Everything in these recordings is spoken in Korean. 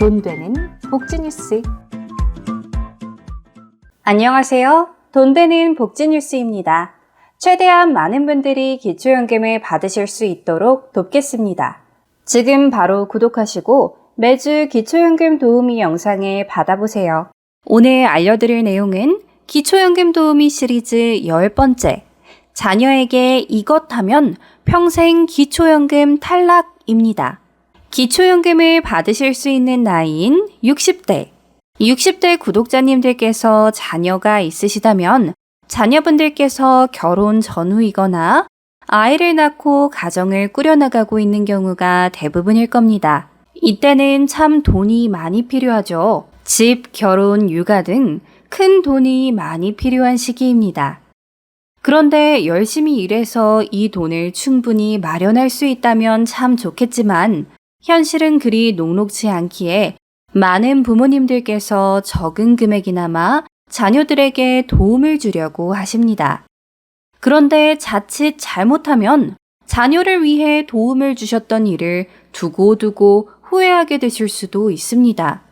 돈 되는 복지뉴스. 안녕하세요. 돈 되는 복지뉴스입니다. 최대한 많은 분들이 기초연금을 받으실 수 있도록 돕겠습니다. 지금 바로 구독하시고 매주 기초연금 도우미 영상을 받아보세요. 오늘 알려드릴 내용은 기초연금 도우미 시리즈 10번째. 자녀에게 이것 하면 평생 기초연금 탈락입니다. 기초연금을 받으실 수 있는 나이인 60대. 60대 구독자님들께서 자녀가 있으시다면 자녀분들께서 결혼 전후이거나 아이를 낳고 가정을 꾸려나가고 있는 경우가 대부분일 겁니다. 이때는 참 돈이 많이 필요하죠. 집, 결혼, 육아 등 큰 돈이 많이 필요한 시기입니다. 그런데 열심히 일해서 이 돈을 충분히 마련할 수 있다면 참 좋겠지만 현실은 그리 녹록지 않기에 많은 부모님들께서 적은 금액이나마 자녀들에게 도움을 주려고 하십니다. 그런데 자칫 잘못하면 자녀를 위해 도움을 주셨던 일을 두고두고 후회하게 되실 수도 있습니다.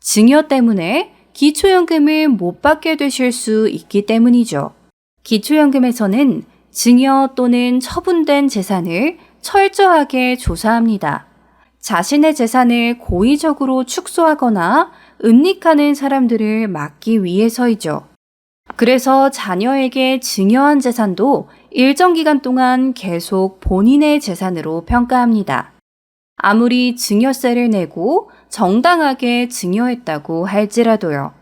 증여 때문에 기초연금을 못 받게 되실 수 있기 때문이죠. 기초연금에서는 증여 또는 처분된 재산을 철저하게 조사합니다. 자신의 재산을 고의적으로 축소하거나 은닉하는 사람들을 막기 위해서이죠. 그래서 자녀에게 증여한 재산도 일정 기간 동안 계속 본인의 재산으로 평가합니다. 아무리 증여세를 내고 정당하게 증여했다고 할지라도요.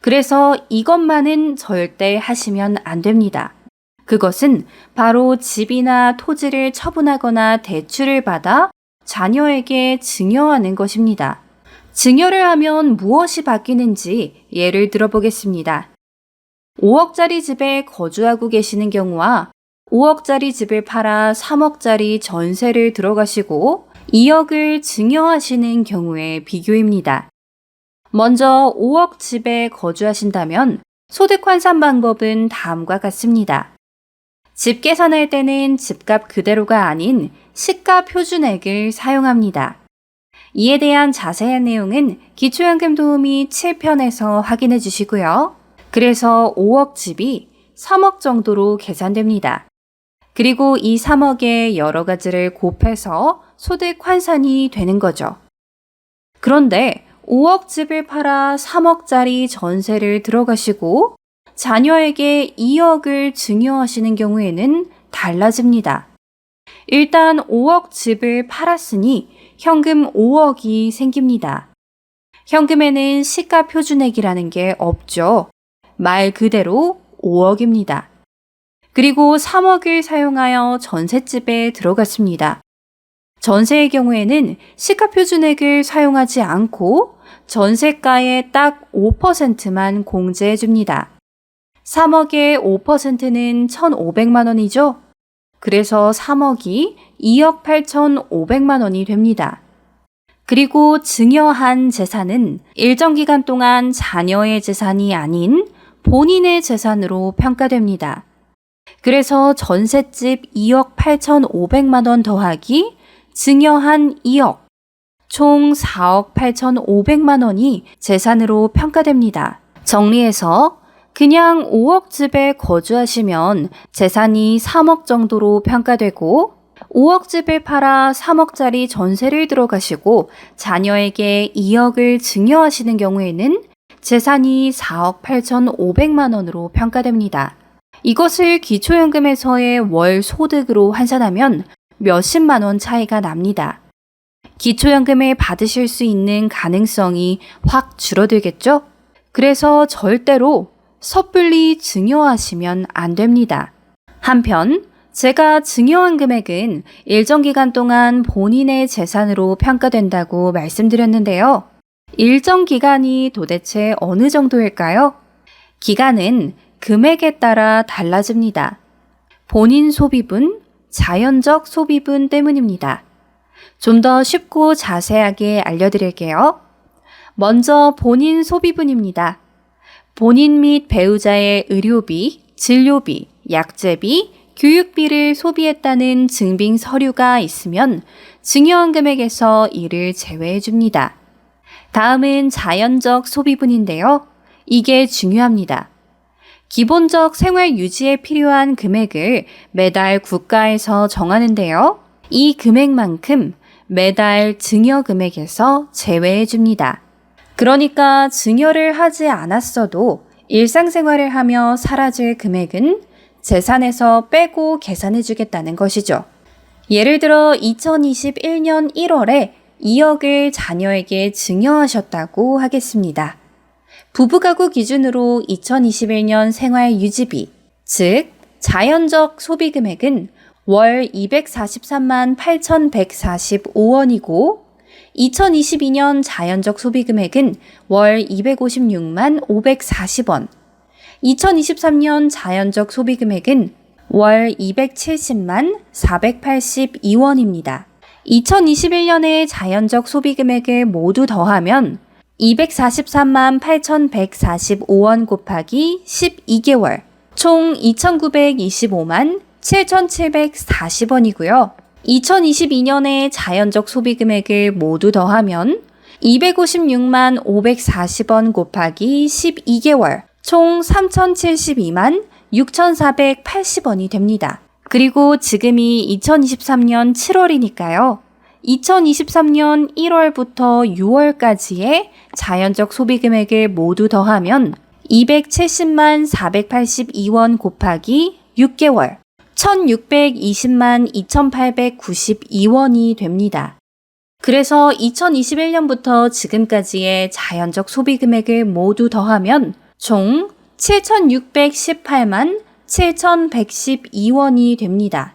그래서 이것만은 절대 하시면 안 됩니다. 그것은 바로 집이나 토지를 처분하거나 대출을 받아 자녀에게 증여하는 것입니다. 증여를 하면 무엇이 바뀌는지 예를 들어보겠습니다. 5억짜리 집에 거주하고 계시는 경우와 5억짜리 집을 팔아 3억짜리 전세를 들어가시고 2억을 증여하시는 경우의 비교입니다. 먼저 5억 집에 거주하신다면 소득 환산 방법은 다음과 같습니다. 집 계산할 때는 집값 그대로가 아닌 시가 표준액을 사용합니다. 이에 대한 자세한 내용은 기초연금 도우미 7편에서 확인해 주시고요. 그래서 5억 집이 3억 정도로 계산됩니다. 그리고 이 3억에 여러 가지를 곱해서 소득 환산이 되는 거죠. 그런데 5억 집을 팔아 3억짜리 전세를 들어가시고 자녀에게 2억을 증여하시는 경우에는 달라집니다. 일단 5억 집을 팔았으니 현금 5억이 생깁니다. 현금에는 시가 표준액이라는 게 없죠. 말 그대로 5억입니다. 그리고 3억을 사용하여 전셋집에 들어갔습니다. 전세의 경우에는 시가 표준액을 사용하지 않고 전세가의 딱 5%만 공제해 줍니다. 3억의 5%는 1,500만 원이죠? 그래서 3억이 2억 8,500만 원이 됩니다. 그리고 증여한 재산은 일정 기간 동안 자녀의 재산이 아닌 본인의 재산으로 평가됩니다. 그래서 전셋집 2억 8,500만 원 더하기 증여한 2억, 총 4억 8,500만 원이 재산으로 평가됩니다. 정리해서 그냥 5억 집에 거주하시면 재산이 3억 정도로 평가되고 5억 집을 팔아 3억짜리 전세를 들어가시고 자녀에게 2억을 증여하시는 경우에는 재산이 4억 8,500만 원으로 평가됩니다. 이것을 기초연금에서의 월 소득으로 환산하면 몇십만 원 차이가 납니다. 기초연금을 받으실 수 있는 가능성이 확 줄어들겠죠? 그래서 절대로 섣불리 증여하시면 안 됩니다. 한편, 제가 증여한 금액은 일정 기간 동안 본인의 재산으로 평가된다고 말씀드렸는데요. 일정 기간이 도대체 어느 정도일까요? 기간은 금액에 따라 달라집니다. 본인 소비분, 자연적 소비분 때문입니다. 좀 더 쉽고 자세하게 알려드릴게요. 먼저 본인 소비분입니다. 본인 및 배우자의 의료비, 진료비, 약제비, 교육비를 소비했다는 증빙 서류가 있으면 증여한 금액에서 이를 제외해 줍니다. 다음은 자연적 소비분인데요. 이게 중요합니다. 기본적 생활 유지에 필요한 금액을 매달 국가에서 정하는데요. 이 금액만큼 매달 증여 금액에서 제외해 줍니다. 그러니까 증여를 하지 않았어도 일상생활을 하며 사라질 금액은 재산에서 빼고 계산해 주겠다는 것이죠. 예를 들어 2021년 1월에 2억을 자녀에게 증여하셨다고 하겠습니다. 부부가구 기준으로 2021년 생활 유지비, 즉 자연적 소비 금액은 월 243만 8,145원이고 2022년 자연적 소비 금액은 월 256만 540원, 2023년 자연적 소비 금액은 월 270만 482원입니다. 2021년의 자연적 소비 금액을 모두 더하면 243만 8,145원 곱하기 12개월, 총 2,925만 7,740원이고요. 2022년의 자연적 소비 금액을 모두 더하면 256만 540원 곱하기 12개월, 총 3,072만 6,480원이 됩니다. 그리고 지금이 2023년 7월이니까요. 2023년 1월부터 6월까지의 자연적 소비 금액을 모두 더하면 270만 482원 곱하기 6개월, 1620만 2892원이 됩니다. 그래서 2021년부터 지금까지의 자연적 소비 금액을 모두 더하면 총 7618만 7112원이 됩니다.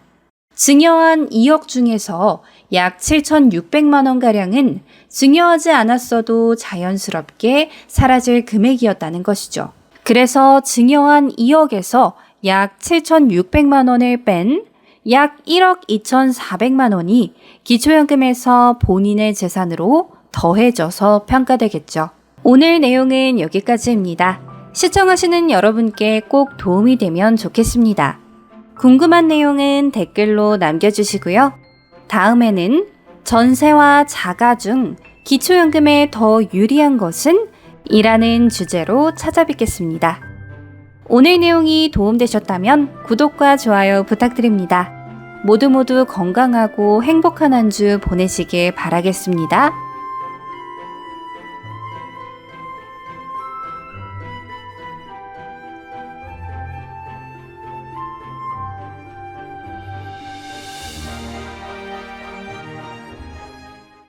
증여한 2억 중에서 약 7,600만 원가량은 증여하지 않았어도 자연스럽게 사라질 금액이었다는 것이죠. 그래서 증여한 2억에서 약 7,600만 원을 뺀 약 1억 2,400만 원이 기초연금에서 본인의 재산으로 더해져서 평가되겠죠. 오늘 내용은 여기까지입니다. 시청하시는 여러분께 꼭 도움이 되면 좋겠습니다. 궁금한 내용은 댓글로 남겨주시고요. 다음에는 전세와 자가 중 기초연금에 더 유리한 것은? 이라는 주제로 찾아뵙겠습니다. 오늘 내용이 도움되셨다면 구독과 좋아요 부탁드립니다. 모두 모두 건강하고 행복한 한 주 보내시길 바라겠습니다.